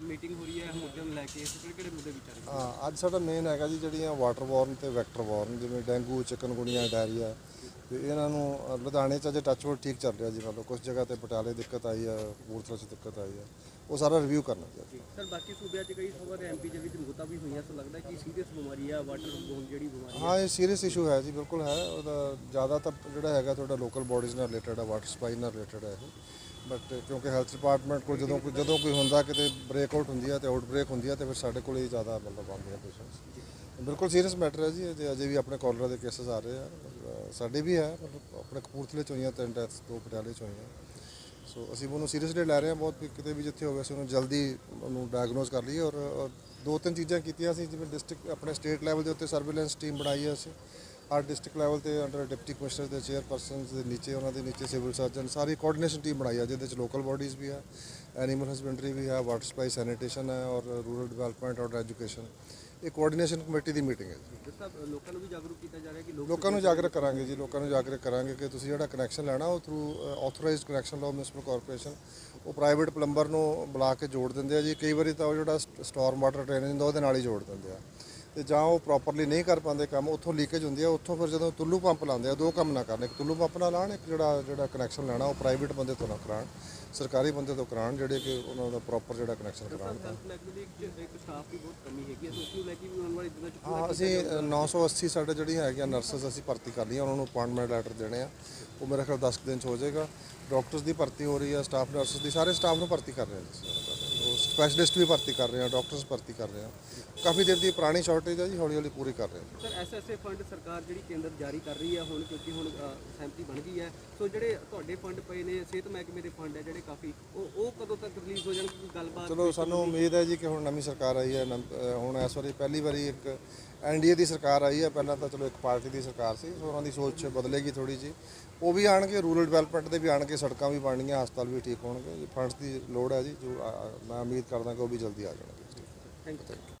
Meeting ਹੋ ਰਹੀ ਹੈ, ਮੁੱਦਿਆਂ ਨੂੰ ਲੈ ਕੇ। ਕਿਹੜੇ ਕਿਹੜੇ ਮੁੱਦੇ ਵਿਚਾਰੇ ਹਾਂ, ਅੱਜ ਸਾਡਾ ਮੇਨ ਹੈਗਾ ਜੀ ਜਿਹੜੀਆਂ ਵਾਟਰ ਬੋਰਨ ਤੇ ਵੈਕਟਰ ਵਾਰਨ ਜਿਵੇਂ ਡੇਂਗੂ ਚਿਕਨਗੁਨੀਆ ਡਾਇਰੀਆ ਤੇ ਇਹਨਾਂ ਨੂੰ ਅ, ਲੁਧਿਆਣੇ ਚ ਅਜੇ ਟੱਚਵੁੱਡ ਠੀਕ ਚੱਲ ਰਿਹਾ ਜੀ ਮਤਲਬ ਕੁਝ ਜਗ੍ਹਾ ਤੇ ਪਟਿਆਲੇ ਦਿੱਕਤ ਆਈ ਆ ਕਪੂਰਥਲਾ ਚ ਦਿੱਕਤ ਆਈ ਆ। ਉਹ ਸਾਰਾ ਰਿਵਿਊ ਕਰਨਾ ਜੀ ਸਰ ਬਾਕੀ ਸੂਬਿਆਂ 'ਚ ਕਈ ਖਬਰ ਐਮਪੀ ਦੇ ਵਿੱਚ ਮੌਤਾਂ ਵੀ ਹੋਈਆਂ ਸੋ ਲੱਗਦਾ ਕਿ ਸੀਰੀਅਸ ਬਿਮਾਰੀ ਆ ਵਾਟਰ ਬੋਨ ਜਿਹੜੀ ਬਿਮਾਰੀ ਹਾਂ ਇਹ ਸੀਰੀਅਸ ਇਸ਼ੂ ਹੈ ਜੀ ਬਿਲਕੁਲ ਹੈ। ਉਹਦਾ ਜ਼ਿਆਦਾਤਰ ਜਿਹੜਾ ਹੈਗਾ ਤੁਹਾਡਾ ਲੋਕਲ ਬਾਡੀਜ਼ ਨਾਲ ਰਿਲੇਟਡ ਹੈ ਵਾਟਰ ਸਪਲਾਈ ਨਾਲ ਰਿਲੇਟਡ ਹੈ ਇਹ। ਬਟ ਕਿਉਂਕਿ ਹੈਲਥ ਡਿਪਾਰਟਮੈਂਟ ਕੋਲ ਜਦੋਂ ਕੋਈ ਜਦੋਂ ਕੋਈ ਹੁੰਦਾ ਕਿਤੇ ਬ੍ਰੇਕਆਊਟ ਹੁੰਦੀ ਹੈ ਤੇ ਆਊਟਬ੍ਰੇਕ ਹੁੰਦੀ ਹੈ ਤੇ ਫਿਰ ਸਾਡੇ ਕੋਲ ਹੀ ਜ਼ਿਆਦਾ ਮਤਲਬ ਆਉਂਦੇ ਆ ਪੇਸ਼ੈਂਟਸ ਬਿਲਕੁਲ ਸੀਰੀਅਸ ਮੈਟਰ ਹੈ ਜੀ ਇਹ ਤੇ ਅਜੇ ਵੀ ਆਪਣੇ ਕਾਲਰਾ ਦੇ ਕੇਸਸ ਆ ਰਹੇ ਆ। ਸਾਡੇ ਵੀ ਹੈ ਮਤਲਬ ਆਪਣੇ ਕਪੂਰਥਲੇ ਚ ਹੋਈਆਂ ਤਿੰਨ ਡੈਥਸ ਦੋ ਪਟਿਆਲੇ ਚ ਹੋਈਆਂ ਸੋ ਅਸੀਂ ਉਹਨੂੰ ਸੀਰੀਅਸਲੀ ਲੈ ਰਹੇ ਹਾਂ, ਬਹੁਤ ਵੀ ਕਿਤੇ ਵੀ ਜਿੱਥੇ ਹੋਵੇ, ਅਸੀਂ ਉਹਨੂੰ ਜਲਦੀ ਉਹਨੂੰ ਡਾਇਗਨੋਸ ਕਰ ਲਈਏ ਔਰ ਔਰ ਦੋ ਤਿੰਨ ਚੀਜ਼ਾਂ ਕੀਤੀਆਂ ਸੀ, ਜਿਵੇਂ ਡਿਸਟ੍ਰਿਕਟ ਆਪਣੇ ਸਟੇਟ ਲੈਵਲ ਦੇ ਉੱਤੇ ਸਰਵੇਲੈਂਸ ਟੀਮ ਬਣਾਈ ਹੈ ਅਸੀਂ। ਹਰ ਡਿਸਟ੍ਰਿਕਟ ਲੈਵਲ ਤੇ ਅੰਡਰ ਡਿਪਟੀ ਕਮਿਸ਼ਨਰ ਦੇ ਚੇਅਰਪਰਸਨਸ ਦੇ ਨੀਚੇ, ਉਹਨਾਂ ਦੇ ਨੀਚੇ ਸਿਵਲ ਸਰਜਨ ਸਾਰੀ ਕੋਆਰਡੀਨੇਸ਼ਨ ਟੀਮ ਬਣਾਈ ਹੈ ਜਿਹਦੇ ਵਿੱਚ ਲੋਕਲ ਬਾਡੀਜ਼ ਵੀ ਆ ਐਨੀਮਲ ਹਸਬੈਂਡਰੀ ਵੀ ਹੈ ਵਾਟਰ ਸਪਲਾਈ ਸੈਨੀਟੇਸ਼ਨ ਹੈ ਔਰ ਰੂਰਲ ਡਿਵੈਲਪਮੈਂਟ ਔਰ ਐਜੂਕੇਸ਼ਨ ਇਹ ਕੋਆਰਡੀਨੇਸ਼ਨ ਕਮੇਟੀ ਦੀ ਮੀਟਿੰਗ ਹੈ ਜੀ। ਲੋਕਾਂ ਨੂੰ ਵੀ ਜਾਗਰੂਕ ਕੀਤਾ ਜਾ ਰਿਹਾ ਕਿ ਲੋਕ ਨੂੰ ਜਾਗਰੂਕ ਕਰਾਂਗੇ ਜੀ ਲੋਕਾਂ ਨੂੰ ਜਾਗਰੂਕ ਕਰਾਂਗੇ ਕਿ ਤੁਸੀਂ ਜਿਹੜਾ ਕਨੈਕਸ਼ਨ ਲੈਣਾ ਉਹ ਥਰੂ ਆਥੋਰਾਈਜ਼ਡ ਕਨੈਕਸ਼ਨ ਲਾਓ ਮਿਊਨਿਸਪਲ ਕਾਰਪੋਰੇਸ਼ਨ ਉਹ ਪ੍ਰਾਈਵੇਟ ਪਲੰਬਰ ਨੂੰ ਬੁਲਾ ਕੇ ਜੋੜ ਦਿੰਦੇ ਆ ਜੀ। ਕਈ ਵਾਰੀ ਤਾਂ ਉਹ ਜਿਹੜਾ ਸਟਾਰਮ ਵਾਟਰ ਡਰੇਨੇਜ ਹੁੰਦਾ ਉਹਦੇ ਨਾਲ ਹੀ ਜੋੜ ਦਿੰਦੇ ਆ। ਤੇ ਜਾਂ ਉਹ ਪ੍ਰੋਪਰਲੀ ਨਹੀਂ ਕਰ ਪਾਉਂਦੇ ਕੰਮ ਉੱਥੋਂ ਲੀਕੇਜ ਹੁੰਦੀ ਆ ਉੱਥੋਂ ਫਿਰ ਜਦੋਂ ਤੁੱਲੂ ਪੰਪ ਲਾਉਂਦੇ ਆ ਦੋ ਕੰਮ ਨਾ ਕਰਨ ਇੱਕ ਤੁੱਲੂ ਪੰਪ ਨਾਲ ਲਾਉਣ ਇੱਕ ਜਿਹੜਾ ਜਿਹੜਾ ਕਨੈਕਸ਼ਨ ਲੈਣਾ ਉਹ ਪ੍ਰਾਈਵੇਟ ਬੰਦੇ ਤੋਂ ਨਾ ਕਰਾਉਣ ਸਰਕਾਰੀ ਬੰਦੇ ਤੋਂ ਕਰਾਉਣ ਜਿਹੜੇ ਕਿ ਉਹਨਾਂ ਦਾ ਪ੍ਰੋਪਰ ਜਿਹੜਾ ਕਨੈਕਸ਼ਨ ਹੈਗੀ ਹੈ ਹਾਂ ਅਸੀਂ ਅ, 980 ਸਾਡੇ ਜਿਹੜੀਆਂ ਹੈਗੀਆਂ ਨਰਸਸ ਅਸੀਂ ਭਰਤੀ ਕਰ ਲਈਆਂ ਉਹਨਾਂ ਨੂੰ ਅਪਾਇੰਟਮੈਂਟ ਲੈਟਰ ਦੇਣੇ ਆ। ਉਹ ਮੇਰੇ ਖਿਆਲ 10 ਕੁ ਦਿਨ ਚ ਹੋ ਜਾਏਗਾ। ਡਾਕਟਰਸ ਦੀ ਭਰਤੀ ਹੋ ਰਹੀ ਹੈ ਸਟਾਫ ਨਰਸਸ ਦੀ ਸਾਰੇ ਸਟਾਫ ਨੂੰ ਭਰਤੀ ਕਰ ਰਹੇ ਹਾਂ ਉਹ ਸਪੈਸ਼ਲਿਸਟ ਵੀ ਭਰਤੀ ਕਰ ਰਹੇ ਹਾਂ ਡਾਕਟਰਸ ਭਰਤੀ ਕਰ ਰਹੇ ਹਾਂ। ਕਾਫੀ ਦੇਰ ਦੀ ਪੁਰਾਣੀ ਸ਼ਾਰਟੇਜ ਹੈ ਜੀ ਹੌਲੀ ਹੌਲੀ ਪੂਰੀ ਕਰ ਰਹੇ ਹਾਂ। ਸਰ ਐਸਐਸਏ ਫੰਡ ਸਰਕਾਰ ਜਿਹੜੀ ਕੇਂਦਰ ਜਾਰੀ ਕਰ ਰਹੀ ਹੈ ਹੁਣ ਕਿਉਂਕਿ ਹੁਣ ਸਹਿਮਤੀ ਬਣ ਗਈ ਹੈ। ਸੋ ਜਿਹੜੇ ਤੁਹਾਡੇ ਫੰਡ ਪਏ ਨੇ ਸਿਹਤ ਮਹਿਕਮੇ ਦੇ ਫੰਡ ਹੈ ਜਿਹੜੇ ਕਾਫੀ ਉਹ ਉਹ ਕਦੋਂ ਤੱਕ ਰਿਲੀਜ਼ ਹੋ ਜਾਣਗੇ ਕੋਈ ਗੱਲਬਾਤ ਚਲੋ ਸਾਨੂੰ ਉਮੀਦ ਹੈ ਜੀ ਕਿ ਹੁਣ ਨਵੀਂ ਸਰਕਾਰ ਆਈ ਹੈ ਹੁਣ ਇਸ ਵਾਰੀ ਪਹਿਲੀ ਵਾਰੀ ਇੱਕ ਐਨਡੀਏ ਦੀ ਸਰਕਾਰ ਆਈ ਹੈ, ਪਹਿਲਾਂ ਤਾਂ ਚਲੋ ਇੱਕ ਪਾਰਟੀ ਦੀ ਸਰਕਾਰ ਸੀ, ਸੋ ਉਹਨਾਂ ਦੀ ਸੋਚ ਬਦਲੇਗੀ ਥੋੜੀ ਜੀ ਉਹ ਵੀ ਆਣਗੇ ਰੂਰਲ ਡਿਵੈਲਪਮੈਂਟ ਦੇ ਵੀ ਆਣਗੇ ਸੜਕਾਂ ਵੀ ਬਣਨੀਆਂ, ਹਸਪਤਾਲ ਵੀ ਠੀਕ ਹੋਣਗੇ। ਜੀ ਫੰਡਸ ਦੀ ਲੋੜ ਹੈ ਜੀ, ਜੋ ਮੈਂ ਉਮੀਦ ਕਰਦਾ ਕਿ ਉਹ ਵੀ ਜਲਦੀ ਆ ਜਾਣਗੇ। Thank you